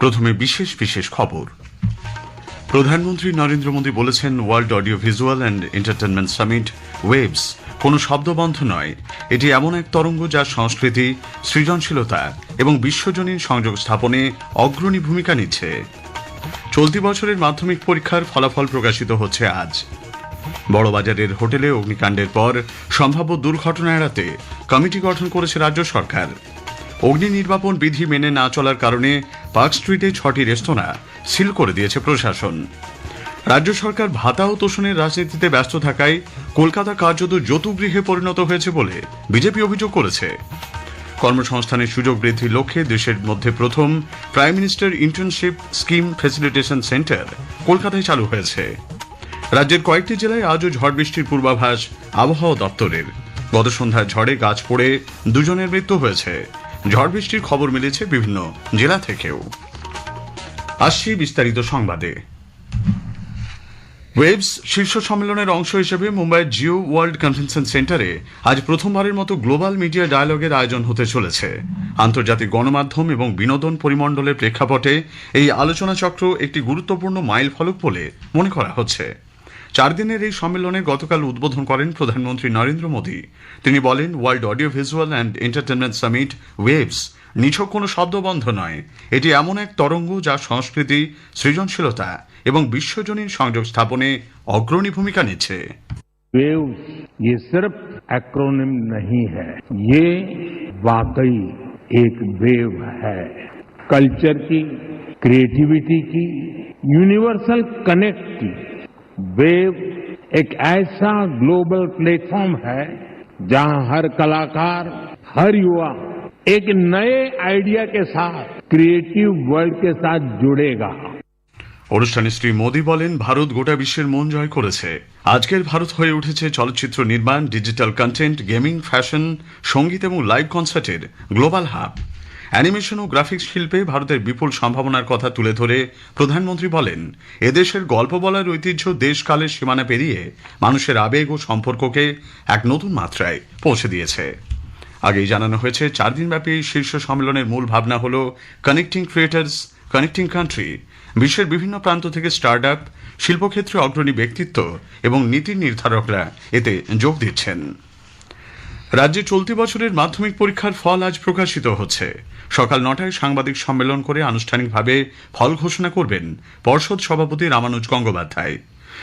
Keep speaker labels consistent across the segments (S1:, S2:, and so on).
S1: প্রথমে বিশেষ বিশেষ খবর। প্রধানমন্ত্রী নরেন্দ্র মোদী বলেছেন, world audio visual and entertainment summit, Waves, কোনো শব্দবন্ধ নয়। এটি এমন এক তরঙ্গ যা সংস্কৃতি, সৃজনশীলতা এবং বিশ্বজনীন সংযোগ স্থাপনে অগ্রণী ভূমিকা নিচ্ছে। চলতি বছরের মাধ্যমিক পরীক্ষার ফলাফল প্রকাশিত হচ্ছে আজ। বড়বাজারের হোটেলে অগ্নিকাণ্ডের পর সম্ভাব্য দুর্ঘটনা এড়াতে কমিটি গঠন করেছে রাজ্য সরকার। অগ্নি নির্বাপন বিধি মেনে না চলার কারণে পার্ক স্ট্রিটে ছটি রেস্তোরাঁ সিল করে দিয়েছে প্রশাসন। রাজ্য সরকার ভাতা ও তোষণের রাজনীতিতে ব্যস্ত থাকায় কলকাতা কার্যত যৌতুগৃহে পরিণত হয়েছে বলে বিজেপি অভিযোগ করেছে। কর্মসংস্থানের সুযোগ বৃদ্ধির লক্ষ্যে দেশের মধ্যে প্রথম prime minister internship scheme facilitation centre কলকাতায় চালু হয়েছে। রাজ্যের কয়েকটি জেলায় আজও ঝড় বৃষ্টির পূর্বাভাস আবহাওয়া দপ্তরের। গত সন্ধ্যায় ঝড়ে গাছ পড়ে দুজনের মৃত্যু হয়েছে। ঝড় বৃষ্টির খবর মিলেছে বিভিন্ন জেলা থেকেও। আসছি বিস্তারিত সংবাদে। ওয়েবস শীর্ষ সম্মেলনের অংশ হিসেবে মুম্বাইয়ের জিও ওয়ার্ল্ড কনভেনশন সেন্টারে আজ প্রথমবারের মতো গ্লোবাল মিডিয়া ডায়ালগের আয়োজন হতে চলেছে। আন্তর্জাতিক গণমাধ্যম এবং বিনোদন পরিমণ্ডলের প্রেক্ষাপটে এই আলোচনা চক্র একটি গুরুত্বপূর্ণ মাইল ফলক বলে মনে করা হচ্ছে। চার দিনের এই সম্মেলনে গতকাল উদ্বোধন করেন প্রধানমন্ত্রী নরেন্দ্র মোদী তিনি বলেন world audio visual and entertainment summit WAVES নিছক কোনো শব্দবন্ধ নয় এটি এমন এক তরঙ্গ যা সংস্কৃতি সৃজনশীলতা এবং বিশ্বজনীন সংযোগ স্থাপনে অগ্রণী ভূমিকা নিচ্ছে
S2: वेव ये सिर्फ एक्रोनिम नहीं है ये वाकई एक वेव है कल्चर की क्रिएटिविटी की यूनिवर्सल कनेक्ट की वेव एक ऐसा ग्लोबल प्लेटफॉर्म है जहां हर कलाकार हर युवा एक नए आइडिया के साथ क्रिएटिव वर्ल्ड के साथ जुड़ेगा
S1: অনুষ্ঠানে শ্রী মোদী বলেন ভারত গোটা বিশ্বের মন জয় করেছে আজকের ভারত হয়ে উঠেছে চলচ্চিত্র নির্মাণ ডিজিটাল কন্টেন্ট গেমিং ফ্যাশন সঙ্গীত এবং লাইভ কনসার্টের গ্লোবাল হাব অ্যানিমেশন ও গ্রাফিক্স শিল্পে ভারতের বিপুল সম্ভাবনার কথা তুলে ধরে প্রধানমন্ত্রী বলেন, এদেশের গল্প বলার ঐতিহ্য দেশকালের সীমানা পেরিয়ে মানুষের আবেগ ও সম্পর্ককে এক নতুন মাত্রায় পৌঁছে দিয়েছে। আগেই জানানো হয়েছে, চার দিনব্যাপী এই শীর্ষ সম্মেলনের মূল ভাবনা হল কানেক্টিং ক্রিয়েটার্স কানেক্টিং কান্ট্রি বিশ্বের বিভিন্ন প্রান্ত থেকে স্টার্ট আপ শিল্পক্ষেত্রে অগ্রণী ব্যক্তিত্ব এবং নীতি নির্ধারকরা এতে যোগ দিচ্ছেন। রাজ্যে চলতি বছরের মাধ্যমিক পরীক্ষার ফল আজ প্রকাশিত হচ্ছে। সকাল নটায় সাংবাদিক সম্মেলন করে আনুষ্ঠানিকভাবে ফল ঘোষণা করবেন পর্ষদ সভাপতি রামানুজ গঙ্গোপাধ্যায়।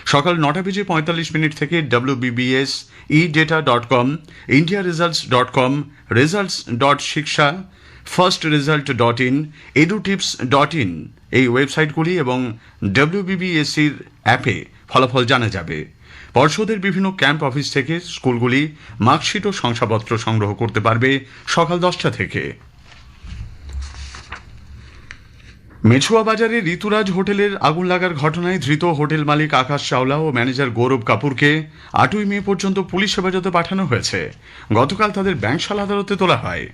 S1: সকাল নটা বেজে পঁয়তাল্লিশ মিনিট থেকে WBBSE data dot com India results dot com results dot Shiksha first result dot in edutips dot in এই ওয়েবসাইটগুলি এবং ডব্লিউবিবিএসির অ্যাপে ফলাফল জানা যাবে। পর্ষদের বিভিন্ন ক্যাম্প অফিস থেকে স্কুলগুলি মার্কশিট ও শংসাপত্র সংগ্রহ করতে পারবে সকাল দশটা থেকে। মেছুয়া বাজারে ঋতুরাজ হোটেলের আগুন লাগার ঘটনায় ধৃত হোটেল মালিক আকাশ চাওলা ও ম্যানেজার গৌরব কাপুরকে আটই মে পর্যন্ত পুলিশ হেফাজতে পাঠানো হয়েছে। গতকাল তাদের ব্যাংকশাল আদালতে তোলা হয়।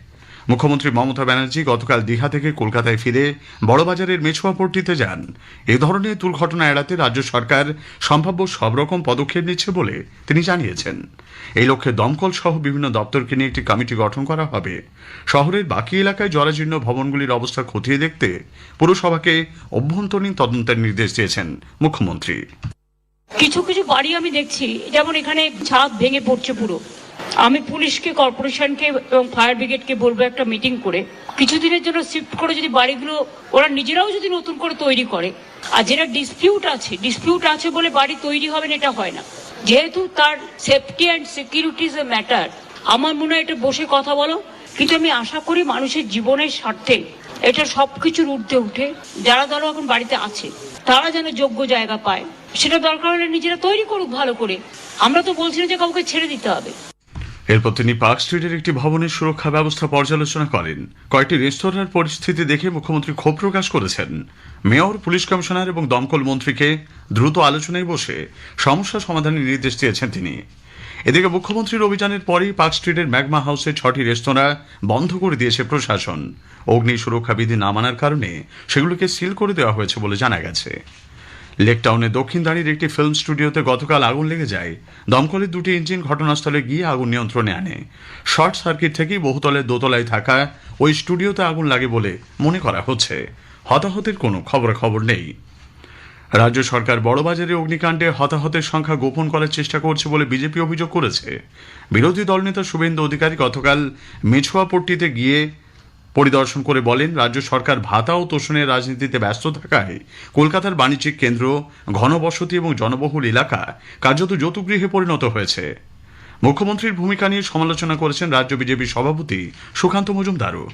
S1: মুখ্যমন্ত্রী মমতা ব্যানার্জি গতকাল দীঘা থেকে কলকাতায় ফিরে বড়বাজারের মেছুয়া পট্টিতে যান। এ ধরনের দুর্ঘটনা এড়াতে রাজ্য সরকার সম্ভাব্য সব রকম পদক্ষেপ নিচ্ছে বলে তিনি জানিয়েছেন। এই লক্ষ্যে দমকল সহ বিভিন্ন দপ্তরকে নিয়ে একটি কমিটি গঠন করা হবে। শহরের বাকি এলাকায় জরাজীর্ণ ভবনগুলির অবস্থা খতিয়ে দেখতে পুরসভাকে অভ্যন্তরীণ তদন্তের নির্দেশ দিয়েছেন মুখ্যমন্ত্রী।
S3: কিছু কিছু বাড়ি আমি দেখছি, যেমন এখানে ছাদ ভেঙে পড়ছে পুরো। আমি পুলিশকে, কর্পোরেশনকে এবং ফায়ার ব্রিগেডকে বলব একটা মিটিং করে, কিছুদিনের জন্য শিফট করে যদি বাড়িগুলো, ওরা নিজেরাও যদি নতুন করে তৈরি করে, আর যেটা ডিসপিউট আছে ডিসপিউট আছে বলে বাড়ি তৈরি হবে না, এটা হয় না। যেহেতু তার safety and security is a matter আমার মনে হয় এটা বসে কথা বলো, কিন্তু আমি আশা করি মানুষের জীবনের স্বার্থে এটা সবকিছুর ঊর্ধ্বে উঠে, যারা ধরো এখন বাড়িতে আছে, তারা যেন যোগ্য জায়গা পায়, সেটা দরকার হলে নিজেরা তৈরি করুক ভালো করে। আমরা তো বলছি না যে কাউকে ছেড়ে দিতে হবে।
S1: এরপর তিনি পার্ক স্ট্রিটের একটি ভবনের সুরক্ষা ব্যবস্থা পর্যালোচনা করেন। কয়েকটি রেস্তোরাঁর পরিস্থিতি দেখে মুখ্যমন্ত্রী ক্ষোভ প্রকাশ করেছেন। মেয়র, পুলিশ কমিশনার এবং দমকল মন্ত্রীকে দ্রুত আলোচনায় বসে সমস্যা সমাধানের নির্দেশ দিয়েছেন তিনি। এদিকে মুখ্যমন্ত্রীর অভিযানের পরেই পার্ক স্ট্রিটের ম্যাগমা হাউসে ছটি রেস্তোরাঁ বন্ধ করে দিয়েছে প্রশাসন। অগ্নি সুরক্ষা বিধি না মানার কারণে সেগুলোকে সিল করে দেওয়া হয়েছে বলে জানা গেছে। লেকটাউনের দক্ষিণ দাঁড়ির একটি ফিল্ম স্টুডিওতে গতকাল আগুন লেগে যায়। দমকলের দুটি ইঞ্জিন ঘটনাস্থলে গিয়ে আগুন নিয়ন্ত্রণে আনে। শর্ট সার্কিট থেকেই বহুতলের দোতলায় থাকা ওই স্টুডিওতে আগুন লাগে বলে মনে করা হচ্ছে। হতাহতের কোনো খবরাখবর নেই। রাজ্য সরকার বড়বাজারে অগ্নিকাণ্ডে হতাহতের সংখ্যা গোপন করার চেষ্টা করছে বলে বিজেপি অভিযোগ করেছে। বিরোধী দলনেতা শুভেন্দু অধিকারী গতকাল মেছুয়াপট্টিতে গিয়ে পরিদর্শন করে বলেন, রাজ্য সরকার ভাতা ও তোষণের রাজনীতিতে ব্যস্ত থাকায় কলকাতার বাণিজ্যিক কেন্দ্র, ঘনবসতি এবং জনবহুল এলাকা কার্যত যৌতুগৃহে পরিণত হয়েছে। মুখ্যমন্ত্রীর ভূমিকা নিয়ে সমালোচনা করেছেন রাজ্য বিজেপির সভাপতি সুকান্ত মজুমদারও।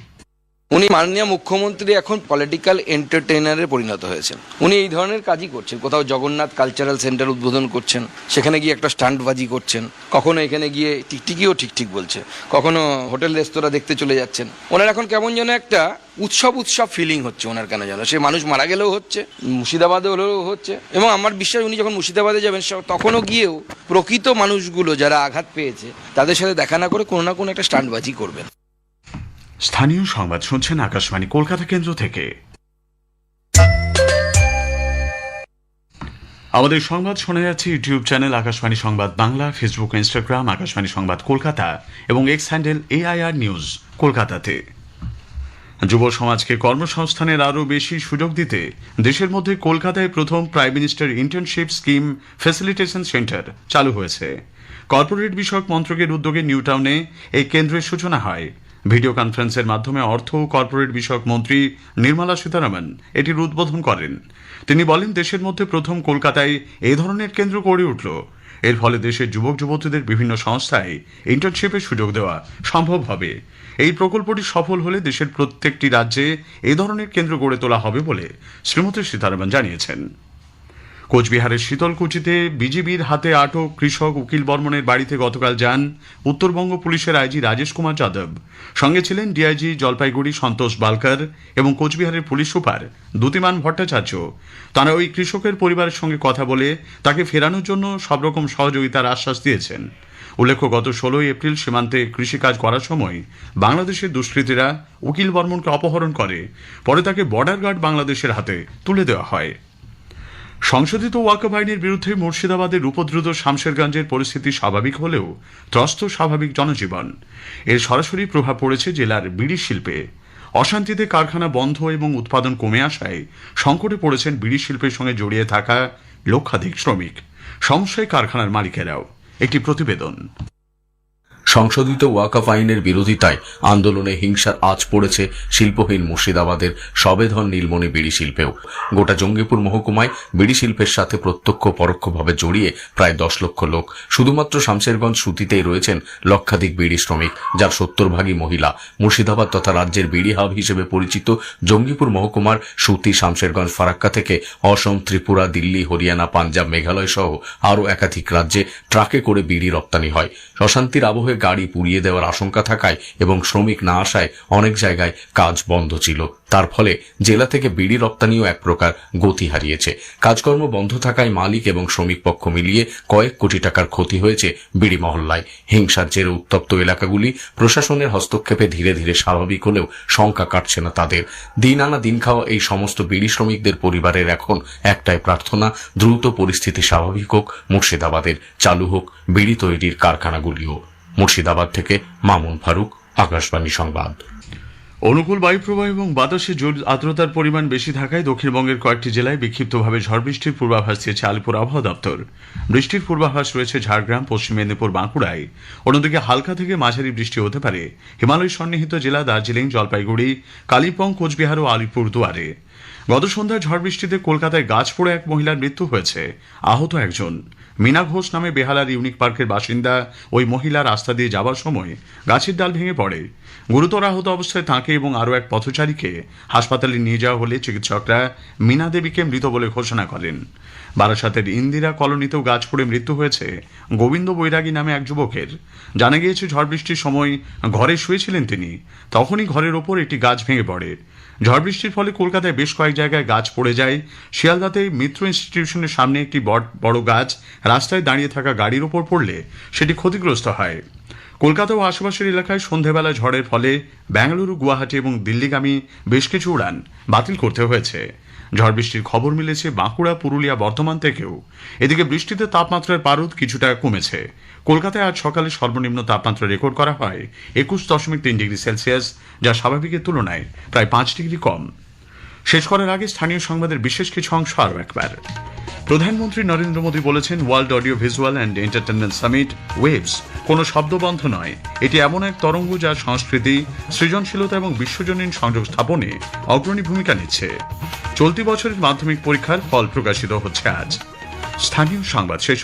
S4: উনি মাননীয় মুখ্যমন্ত্রী এখন পলিটিক্যাল এন্টারটেইনারে পরিণত হয়েছেন। উনি এই ধরনের কাজই করছেন। কোথাও জগন্নাথ কালচারাল সেন্টার উদ্বোধন করছেন, সেখানে গিয়ে একটা স্টান্টবাজি করছেন, কখনো এখানে গিয়ে টিকটিকিও ঠিক ঠিক বলছে, কখনো হোটেল রেস্তোরাঁ দেখতে চলে যাচ্ছেন। ওনার এখন কেমন যেন একটা উৎসব উৎসব ফিলিং হচ্ছে ওনার কেন যেন। সে মানুষ মারা গেলেও হচ্ছে, মুর্শিদাবাদে হলেও হচ্ছে, এবং আমার বিশ্বাস উনি যখন মুর্শিদাবাদে যাবেন তখনও গিয়েও প্রকৃত মানুষগুলো যারা আঘাত পেয়েছে, তাদের সাথে দেখা না করে কোনো না কোনো একটা স্টান্টবাজি করবেন।
S1: স্থানীয় সংবাদ শুনছেন আকাশবাণী কলকাতা কেন্দ্র থেকে। আমাদের সংবাদ শোনা যাচ্ছে ইউটিউব চ্যানেল আকাশবাণী সংবাদ বাংলা, ফেসবুক, ইনস্টাগ্রাম, আকাশবাণী সংবাদ কলকাতা এবং এক্স হ্যান্ডেল এআইআর নিউজ কলকাতাতে। যুব সমাজকে কর্মসংস্থানের আরও বেশি সুযোগ দিতে দেশের মধ্যে কলকাতায় প্রথম prime minister internship scheme facilitation centre চালু হয়েছে। কর্পোরেট বিষয়ক মন্ত্রকের উদ্যোগে নিউ টাউনে এই কেন্দ্রের সূচনা হয়। ভিডিও কনফারেন্সের মাধ্যমে অর্থ ও কর্পোরেট বিষয়ক মন্ত্রী নির্মলা সীতারামন এটির উদ্বোধন করেন। তিনি বলেন, দেশের মধ্যে প্রথম কলকাতায় এই ধরনের কেন্দ্র গড়ে উঠল। এর ফলে দেশের যুবক যুবতীদের বিভিন্ন সংস্থায় ইন্টার্নশিপের সুযোগ দেওয়া সম্ভব হবে। এই প্রকল্পটি সফল হলে দেশের প্রত্যেকটি রাজ্যে এই ধরনের কেন্দ্র গড়ে তোলা হবে বলে শ্রীমতী সীতারামন জানিয়েছেন। কোচবিহারের শীতলকুচিতে বিজিবির হাতে আটক কৃষক উকিল বর্মনের বাড়িতে গতকাল যান উত্তরবঙ্গ পুলিশের আইজি রাজেশ কুমার যাদব। সঙ্গে ছিলেন ডিআইজি জলপাইগুড়ি সন্তোষ বালকার এবং কোচবিহারের পুলিশ সুপার দ্যুতিমান ভট্টাচার্য। তারা ওই কৃষকের পরিবারের সঙ্গে কথা বলে তাকে ফেরানোর জন্য সব রকম সহযোগিতার আশ্বাস দিয়েছেন। উল্লেখ্য, গত ষোলোই এপ্রিল সীমান্তে কৃষিকাজ করার সময় বাংলাদেশের দুষ্কৃতীরা উকিল বর্মনকে অপহরণ করে, পরে তাকে বর্ডার গার্ড বাংলাদেশের হাতে তুলে দেওয়া হয়। সংশোধিত ওয়াকফ আইনের বিরুদ্ধে মুর্শিদাবাদের উপদ্রুত শামশেরগঞ্জের পরিস্থিতি স্বাভাবিক হলেও ত্রস্ত স্বাভাবিক জনজীবন। এর সরাসরি প্রভাব পড়েছে জেলার বিড়ি শিল্পে। অশান্তিতে কারখানা বন্ধ এবং উৎপাদন কমে আসায় সংকটে পড়েছেন বিড়ি শিল্পের সঙ্গে জড়িয়ে থাকা লক্ষাধিক শ্রমিক। সমস্যায় কারখানার মালিকেরাও। একটি প্রতিবেদন।
S5: সংশোধিত ওয়াকাফ আইনের বিরোধিতায় আন্দোলনে হিংসার আঁচ পড়েছে শিল্পহীন মুর্শিদাবাদের সবেধন নীলমণি বিড়ি শিল্পেও। গোটা জঙ্গিপুর মহকুমায় বিড়ি শিল্পের সাথে প্রত্যক্ষ পরোক্ষভাবে জড়িয়ে প্রায় দশ লক্ষ লোক। শুধুমাত্র শামশেরগঞ্জ সুতিতেই রয়েছেন লক্ষাধিক বিড়ি শ্রমিক, যার সত্তর ভাগই মহিলা। মুর্শিদাবাদ তথা রাজ্যের বিড়ি হাব হিসেবে পরিচিত জঙ্গিপুর মহকুমার সুতি শামশেরগঞ্জ ফারাক্কা থেকে অসম, ত্রিপুরা, দিল্লি, হরিয়ানা, পাঞ্জাব, মেঘালয় সহ আরও একাধিক রাজ্যে ট্রাকে করে বিড়ি রপ্তানি হয়। অশান্তির আবহে গাড়ি পুড়িয়ে দেওয়ার আশঙ্কা থাকায় এবং শ্রমিক না আসায় অনেক জায়গায় কাজ বন্ধ ছিল। তার ফলে জেলা থেকে বিড়ি রপ্তানিও এক প্রকার গতি হারিয়েছে। কাজকর্ম বন্ধ থাকায় মালিক এবং শ্রমিক পক্ষ মিলিয়ে কয়েক কোটি টাকার ক্ষতি হয়েছে বিড়ি মহল্লায়। হিংসার জেরে উত্তপ্ত এলাকাগুলি প্রশাসনের হস্তক্ষেপে ধীরে ধীরে স্বাভাবিক হলেও শঙ্কা কাটছে না তাদের। দিন আনা দিন খাওয়া এই সমস্ত বিড়ি শ্রমিকদের পরিবারের এখন একটাই প্রার্থনা, দ্রুত পরিস্থিতি স্বাভাবিক হোক, মুর্শিদাবাদের চালু হোক বিড়ি তৈরির কারখানাগুলিও। মুর্শিদাবাদ থেকে মামুন ফারুক, আকাশবাণী সংবাদ।
S1: অনুকূল বায়ুপ্রবাহ এবং বাতাসে জল আর্দ্রতার পরিমাণ বেশি থাকায় দক্ষিণবঙ্গের কয়েকটি জেলায় বিক্ষিপ্তভাবে ঝড় বৃষ্টির পূর্বাভাস দিয়েছে আলিপুর আবহাওয়া দপ্তর। বৃষ্টির পূর্বাভাস রয়েছে ঝাড়গ্রাম, পশ্চিম মেদিনীপুর, বাঁকুড়ায়। অন্যদিকে হালকা থেকে মাঝারি বৃষ্টি হতে পারে। হিমালয় সন্নিহিত জেলা দার্জিলিং, জলপাইগুড়ি, কালিম্পং, কোচবিহার ও আলিপুর দুয়ারে গত সন্ধ্যায় ঝড় বৃষ্টিতে কলকাতায় গাছ পড়ে এক মহিলার মৃত্যু হয়েছে। আহত একজন। মীনা ঘোষ নামে বেহালার ইউনিক পার্কের বাসিন্দা ওই মহিলা রাস্তা দিয়ে যাওয়ার সময় গাছের ডাল ভেঙে পড়ে। গুরুতর আহত অবস্থায় তাঁকে এবং আরও এক পথচারীকে হাসপাতালে নিয়ে যাওয়া হলে চিকিৎসকরা মীনা দেবীকে মৃত বলে ঘোষণা করেন। বারাসাতের ইন্দিরা কলোনিতেও গাছ পড়ে মৃত্যু হয়েছে গোবিন্দ বৈরাগী নামে এক যুবকের। জানা গিয়েছে, ঝড় বৃষ্টির সময় ঘরে শুয়েছিলেন তিনি। তখনই ঘরের ওপর একটি গাছ ভেঙে পড়ে। ঝড় বৃষ্টির ফলে কলকাতায় বেশ কয়েক জায়গায় গাছ পড়ে যায়। শিয়ালদাতে মিত্র ইনস্টিটিউশনের সামনে একটি বড় গাছ রাস্তায় দাঁড়িয়ে থাকা গাড়ির ওপর পড়লে সেটি ক্ষতিগ্রস্ত হয়। কলকাতা ও আশেপাশের এলাকায় সন্ধেবেলা ঝড়ের ফলে বেঙ্গালুরু গুয়াহাটি এবং দিল্লিগামী বেশ কিছু উড়ান বাতিল করতে হয়েছে। ঝড় বৃষ্টির খবর মিলেছে বাঁকুড়া, পুরুলিয়া, বর্ধমান থেকেও। এদিকে বৃষ্টিতে তাপমাত্রার পারদ কিছুটা কমেছে। কলকাতায় আজ সকালে সর্বনিম্ন তাপমাত্রা রেকর্ড করা হয় একুশ দশমিক তিন ডিগ্রি সেলসিয়াস, যা স্বাভাবিকের তুলনায় প্রায় পাঁচ ডিগ্রি কম। শেষ করার আগে স্থানীয় সংবাদের বিশেষ কিছু অংশ আরও একবার। প্রধানমন্ত্রী নরেন্দ্র মোদী বলেছেন world audio visual and entertainment summit Waves কোনো শব্দবন্ধ নয়। এটি এমন এক তরঙ্গ যা সংস্কৃতি, সৃজনশীলতা এবং বিশ্বজনীন সংযোগ স্থাপনে অগ্রণী ভূমিকা নিচ্ছে। চলতি বছরের মাধ্যমিক পরীক্ষার ফল প্রকাশিত হচ্ছে আজ। স্থানীয় সংবাদ শেষ